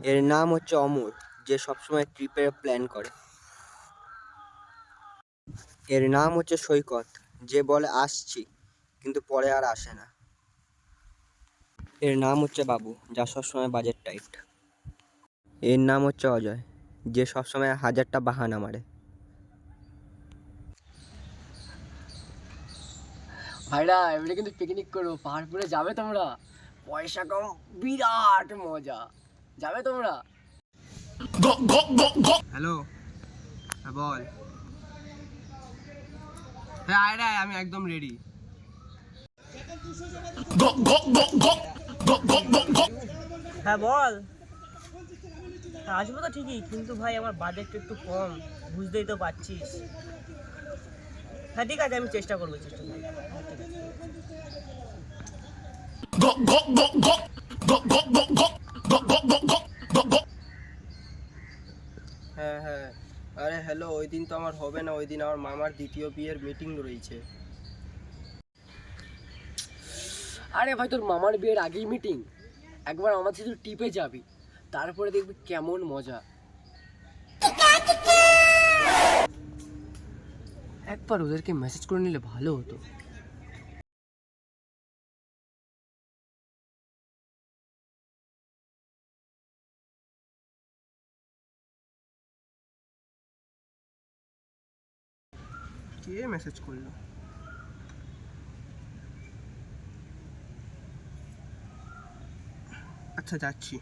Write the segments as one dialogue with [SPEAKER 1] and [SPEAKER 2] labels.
[SPEAKER 1] এর নাম হচ্ছে অমর, যে সবসময় ট্রিপের প্ল্যান করে। এর নাম হচ্ছে সৈকত, যে বলে আসছি, কিন্তু পরে আর আসে না। এর নাম হচ্ছে বাবু, যা সবসময় বাজেট টাইট এর নাম হচ্ছে অজয়, যে সবসময় হাজারটা বাহানা মারে।
[SPEAKER 2] ভাইরা, এবারে কিন্তু পিকনিক করব, পাহাড়পুরে যাবে তোমরা। পয়সা কম, বিরাট মজা। যাবে তোমরা
[SPEAKER 3] হ্যালো হ্যাঁ বল হ্যাঁ আয় রে আমি একদম রেডি
[SPEAKER 4] হ্যাঁ বল হ্যাঁ, আসব তো ঠিকই কিন্তু ভাই আমার বাজেটটা একটু কম বুঝতেই তো পারছিস হ্যাঁ ঠিক আছে আমি চেষ্টা করব চেষ্টা করব হ্যাঁ, ঠিক আছে।
[SPEAKER 3] হ্যাঁ হ্যাঁ আরে হ্যালো ওই দিন তো আমার হবে না, ওই দিন আমার মামার দ্বিতীয় বিয়ের মিটিং রয়েছে।
[SPEAKER 2] আরে ভাই, তোর মামার বিয়ের আগেই মিটিং একবার আমার সাথে টিপে যাবি, তারপরে দেখবি কেমন মজা। একবার ওদেরকে মেসেজ করে নিলে ভালো হতো।
[SPEAKER 3] কে মেসেজ করল। আচ্ছা যাচ্ছি।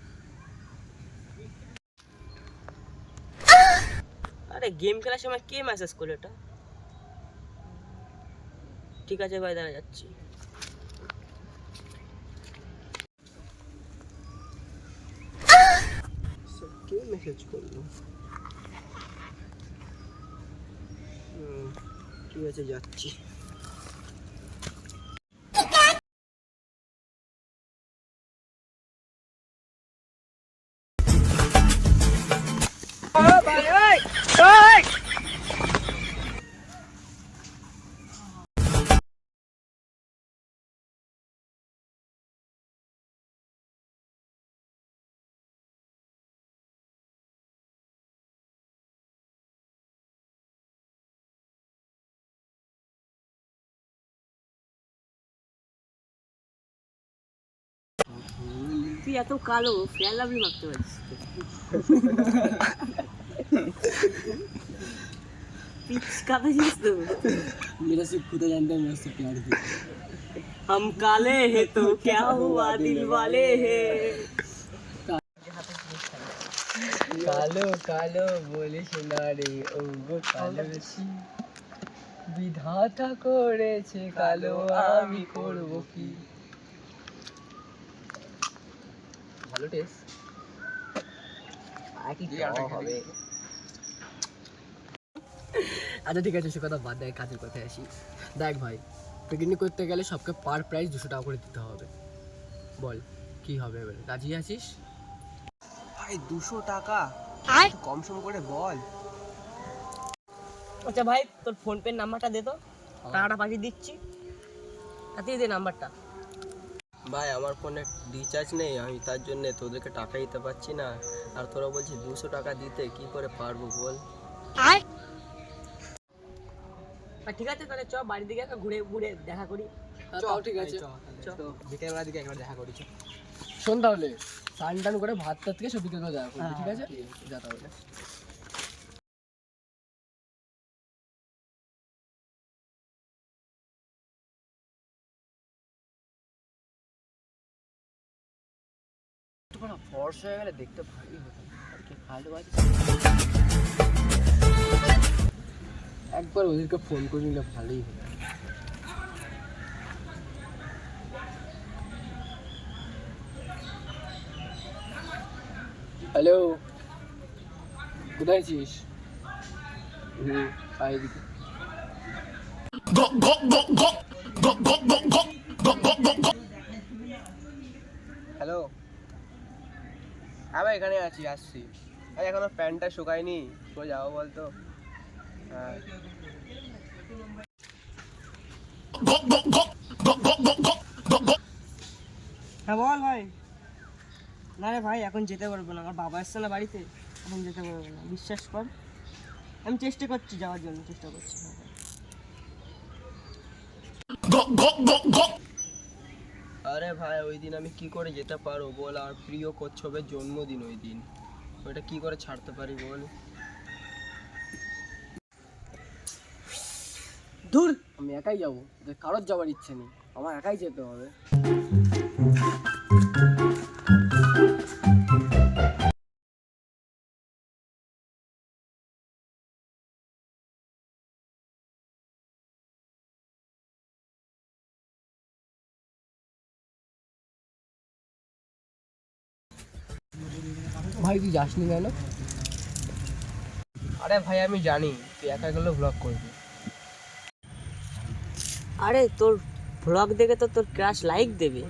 [SPEAKER 4] আরে গেম খেলার সময় কে মেসেজ করল এটা? ঠিক আছে ভাই দাঁড়া যাচ্ছি।
[SPEAKER 3] কে মেসেজ করল? হুম, ঠিক আছে যাচ্ছি।
[SPEAKER 4] তুই এত কালো ফেয়ার লাভলি মাখতে পারিস পিচ কাঁদাছিস তো
[SPEAKER 2] मेरा सिर्फ खुदा जानता है मैं उससे प्यार भी
[SPEAKER 4] हम काले हैं तो क्या हुआ दिल वाले हैं
[SPEAKER 2] কালো কালো বলে শোনা রে ও গো কালো বেশি বিধাতা করেছে কালো আমি করব কি ভালো টেস্ট হবে? আচ্ছা ঠিক আছে সে কথা বাদ দেয় কাজের কথায় আসি। দেখ ভাই পিকনিক করতে গেলে সবকে পার প্রাইস দুশো টাকা করে দিতে হবে। বল কি হবে এবারে? রাজি আছিস?
[SPEAKER 3] ভাই দুশো টাকা? কম সম করে বল।
[SPEAKER 4] আচ্ছা ভাই তোর ফোন পের নাম্বারটা দে তো। টাকাটা পাঠিয়ে দিচ্ছি। তাতেই দে নাম্বারটা
[SPEAKER 3] ভাই আমার ফোনে রিচার্জ নেই আমি তার জন্য তোদেরকে টাকা দিতে পারছি না। আর তোরা বলছিস দুশো টাকা দিতে কি করে পারব বল?
[SPEAKER 4] ঠিক আছে তাহলে চ বাড়ির দিকে একবার ঘুরে ঘুরে দেখা করি।
[SPEAKER 2] চল ঠিক আছে।
[SPEAKER 3] বিকেলবেলার দিকে একবার দেখা করেছি
[SPEAKER 2] শোন তাহলে স্নান টান করে ভাত টাত থেকে সব বিকেল করে যাওয়া করবি, ঠিক আছে। যা তাহলে। ফর্স হয়ে গেলে দেখতে ভালোই হতো। আর কি ভালো আছে একবার ওদেরকে ফোন করে নিলে ভালোই হতো। হ্যালো কোথায় আছিস? হুম আয়
[SPEAKER 3] হ্যালো হ্যাঁ ভাই এখানে আছি আসছি। আরে এখনও প্যান্টটা শুকায়নি। কোথায় যাব বলতো। হ্যাঁ।
[SPEAKER 4] হ্যাঁ বল ভাই। না রে ভাই এখন যেতে পারব না। আমার বাবা এসছে না বাড়িতে এখন যেতে পারব না। বিশ্বাস কর। আমি চেষ্টা করছি যাওয়ার জন্য চেষ্টা করছি।
[SPEAKER 3] আরে ভাই ওই দিন আমি কি করে যেতে পারো বল? আর প্রিয় কচ্ছপের জন্মদিন ওই দিন। ওইটা কি করে ছাড়তে পারি বল?
[SPEAKER 2] ধুর! আমি একাই যাব কারোর যাওয়ার ইচ্ছে নেই। আমার একাই যেতে হবে। ভাই তুই যাসনি কেন?
[SPEAKER 3] আরে ভাই আমি জানি তুই একা গেলে ব্লগ করবি।
[SPEAKER 4] আরে তোর ব্লগ দেখে তো তোর ক্রাশ লাইক দেবে।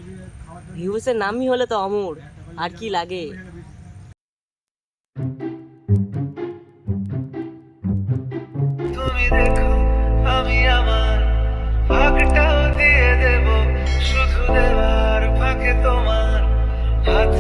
[SPEAKER 4] ভিউসের নামই হলে তো অমর আর কি লাগে?
[SPEAKER 5] তুমি দেখো আমি আমার ভাগটা।